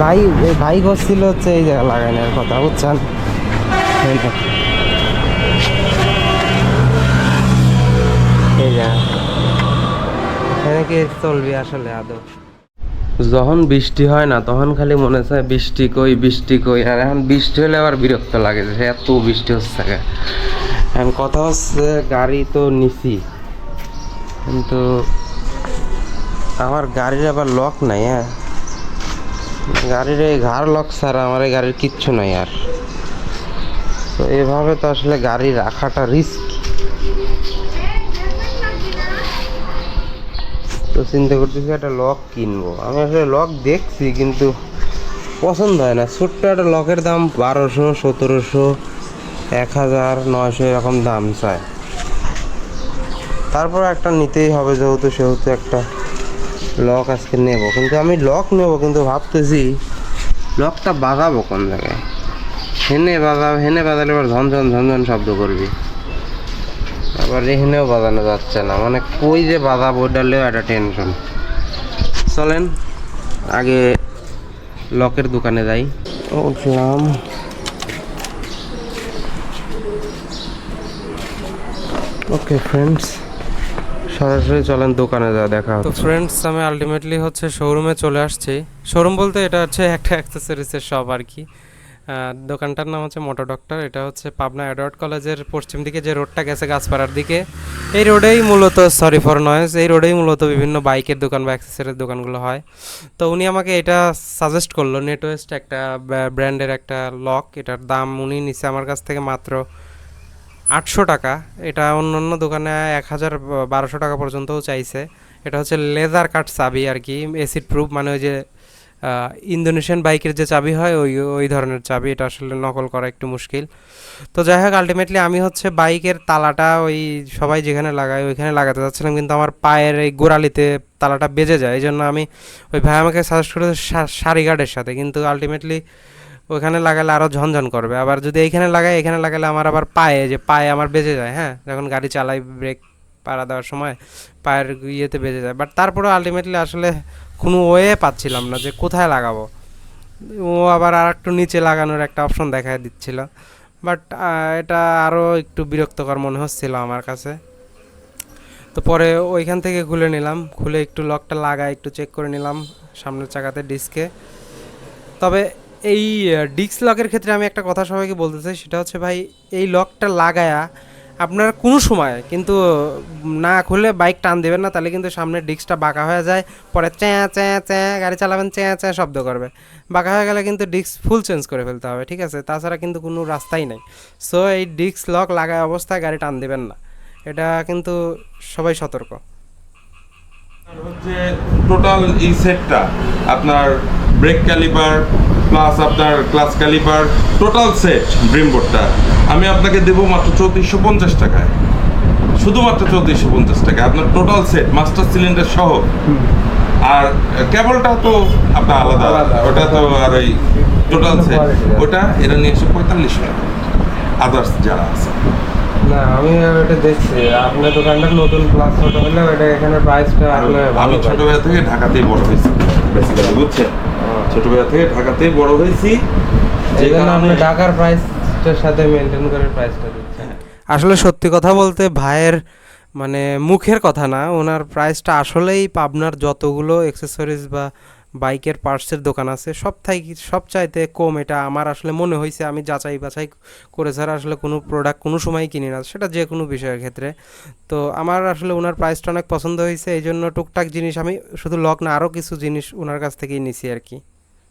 ভাই ভাই করছিল হচ্ছে এই জায়গা লাগানোর কথা, বুঝছেন? আসলে আদৌ। যখন বৃষ্টি হয় না, তখন খালি মনে হয় বৃষ্টি কই বৃষ্টি কই। আর এখন বৃষ্টি হলে আবার বিরক্ত লাগে এত বৃষ্টি হচ্ছে এখন কথা হচ্ছে গাড়ি তো নিছি। কিন্তু আমার গাড়ির আবার লক নাই হ্যাঁ? গাড়ির এই ঘাড় লক ছাড়া আমার এই গাড়ির কিচ্ছু নাই আর। তো এভাবে তো আসলে গাড়ি রাখাটা রিস্ক তো চিন্তা করতেছি একটা লক কিনবো। আমি আসলে লক দেখছি কিন্তু পছন্দ হয় না। ছোট্ট একটা লকের দাম বারোশো, সতেরোশো, এক হাজার, নয়শো এরকম দাম চায়। তারপর একটা নিতেই হবে যেহেতু, সেহেতু একটা লক আজকে নেব। কিন্তু আমি লক নেব, কিন্তু ভাবতেছি লকটা বাজাবো কোন জায়গায়? হেনে বাজাবো হেনে বাজালে এবার ঝনঝন ঝনঝন শব্দ করবি। আবার এখানেও বাজানো যাচ্ছে না। মানে কই যে বাজাবো ওটালেও একটা টেনশন চলেন, আগে লকের দোকানে যাই। উঠলাম। ওকে ফ্রেন্ডস সরাসরি চলেন দোকানে যা দেখা তো ফ্রেন্ডস আমি আলটিমেটলি হচ্ছে শোরুমে চলে আসছি। শোরুম বলতে এটা হচ্ছে একটা অ্যাক্সেসরিজের শপ আর কি। দোকানটার নাম হচ্ছে মোটো ডক্টর এটা হচ্ছে পাবনা অ্যাডওয়ার্ড কলেজের পশ্চিম দিকে যে রোডটা গেছে গাছপাড়ার দিকে। এই রোডেই মূলত সরি ফর নয়েজ এই রোডেই মূলত বিভিন্ন বাইকের দোকান বা অ্যাক্সেসরির দোকানগুলো হয়। তো উনি আমাকে এটা সাজেস্ট করল নেটওয়েস্ট একটা ব্র্যান্ডের একটা লক এটার দাম উনি নিছে আমার কাছ থেকে মাত্র আটশো টাকা। এটা অন্য অন্য দোকানে এক হাজার বারোশো টাকা পর্যন্তও চাইছে। এটা হচ্ছে লেজার কাট চাবি আর কি এসিড প্রুফ মানে ওই যে ইন্দোনেশিয়ান বাইকের যে চাবি হয়, ওই ওই ধরনের চাবি। এটা আসলে নকল করা একটু মুশকিল। তো যাই হোক আলটিমেটলি আমি হচ্ছে বাইকের তালাটা ওই সবাই যেখানে লাগায়, ওইখানে লাগাতে যাচ্ছিলাম, কিন্তু আমার পায়ের এই গোড়ালিতে তালাটা বেজে যায়। এই জন্য আমি ওই ভাই আমাকে সাজেস্ট করেছে সারি গার্ডের সাথে। কিন্তু আলটিমেটলি ওখানে লাগালে আরও ঝনঝন করবে। আবার যদি এইখানে লাগাই, এখানে লাগালে আমার আবার পায়ে, যে পায়ে আমার বেজে যায় হ্যাঁ? যখন গাড়ি চালাই ব্রেক পাড়া দেওয়ার সময়, পায়ের ইয়েতে বেজে যায়। বাট তারপরেও আলটিমেটলি আসলে কোনো ওয়ে পাচ্ছিলাম না যে কোথায় লাগাবো। ও আবার আর একটু নিচে লাগানোর একটা অপশন দেখায় দিচ্ছিল। বাট এটা আরও একটু বিরক্তকর মনে হচ্ছিল আমার কাছে। তো পরে ওইখান থেকে খুলে নিলাম। খুলে একটু লকটা লাগায়, একটু চেক করে নিলাম সামনের চাকাতে ডিস্কে তবে এই ডিস্ক লকের ক্ষেত্রে আমি একটা কথা সবাইকে বলতে চাই, সেটা হচ্ছে ভাই, এই লকটা লাগায়া আপনার কোনো সময় কিন্তু না খুলে বাইক টান দেবেন না, তাহলে কিন্তু সামনের ডিস্কটা বাঁকা হয়ে যায়, পরে চ্যাঁ চ্যাঁ চ্যাঁ, গাড়ি চালাবেন, চ্যাঁ চ্যাঁ শব্দ করবে। বাঁকা হয়ে গেলে কিন্তু ডিস্ক ফুল চেঞ্জ করে ফেলতে হবে, ঠিক আছে? তাছাড়া কিন্তু কোনো রাস্তাই নেই। সো এই ডিস্ক লক লাগায় অবস্থায় গাড়ি টান দেবেন না। এটা কিন্তু সবাই সতর্ক। হচ্ছে টোটাল এই সেটটা আপনার ব্রেক ক্যালিপার প্লাস আপনার ক্লাস ক্যালিপার টোটাল সেট ব্রিমবোর্ডটা আমি আপনাকে দেবো মাত্র চৌত্রিশশো পঞ্চাশ টাকায়। শুধুমাত্র চৌত্রিশশো পঞ্চাশ টাকা আপনার টোটাল সেট মাস্টার সিলিন্ডার সহ। আর কেবলটা তো আপনার আলাদা। আলাদা, ওটা তো আর ওই টোটাল সেট ওটা এটা নিয়ে এসে পঁয়তাল্লিশশো টাকা। আদার্স যারা আছে। না আমি এটা দেখছি। আপনার দোকানটা নতুন প্লাস ছোট হলে এটা এখানে প্রাইসটা আর আসলে আমি ভালো ছোটবেলা থেকে ঢাকাতেই বড় হয়েছি। বুঝছেন? ছোটবেলা থেকে ঢাকাতেই বড় হয়েছি। যে কারণে- ঢাকার প্রাইসটার সাথে মেনটেন করে প্রাইসটা দিচ্ছেন আসলে সত্যি কথা বলতে ভাইয়ের মানে মুখের কথা না ওনার প্রাইসটা আসলেই পাবনার যতগুলো অ্যাক্সেসরিজ বা বাইকের পার্টসের দোকান আছে সব থেকে সব চাইতে কম এটা আমার আসলে মনে হয়েছে। আমি যাচাই বাছাই করে ছাড়া আসলে কোনো প্রোডাক্ট কোনো সময় কিনি না সেটা যে কোনো বিষয়ের ক্ষেত্রে। তো আমার আসলে ওনার প্রাইসটা অনেক পছন্দ হয়েছে এই জন্য টুকটাক জিনিস আমি শুধু লক না আরও কিছু জিনিস ওনার কাছ থেকেই নিছি আর কি।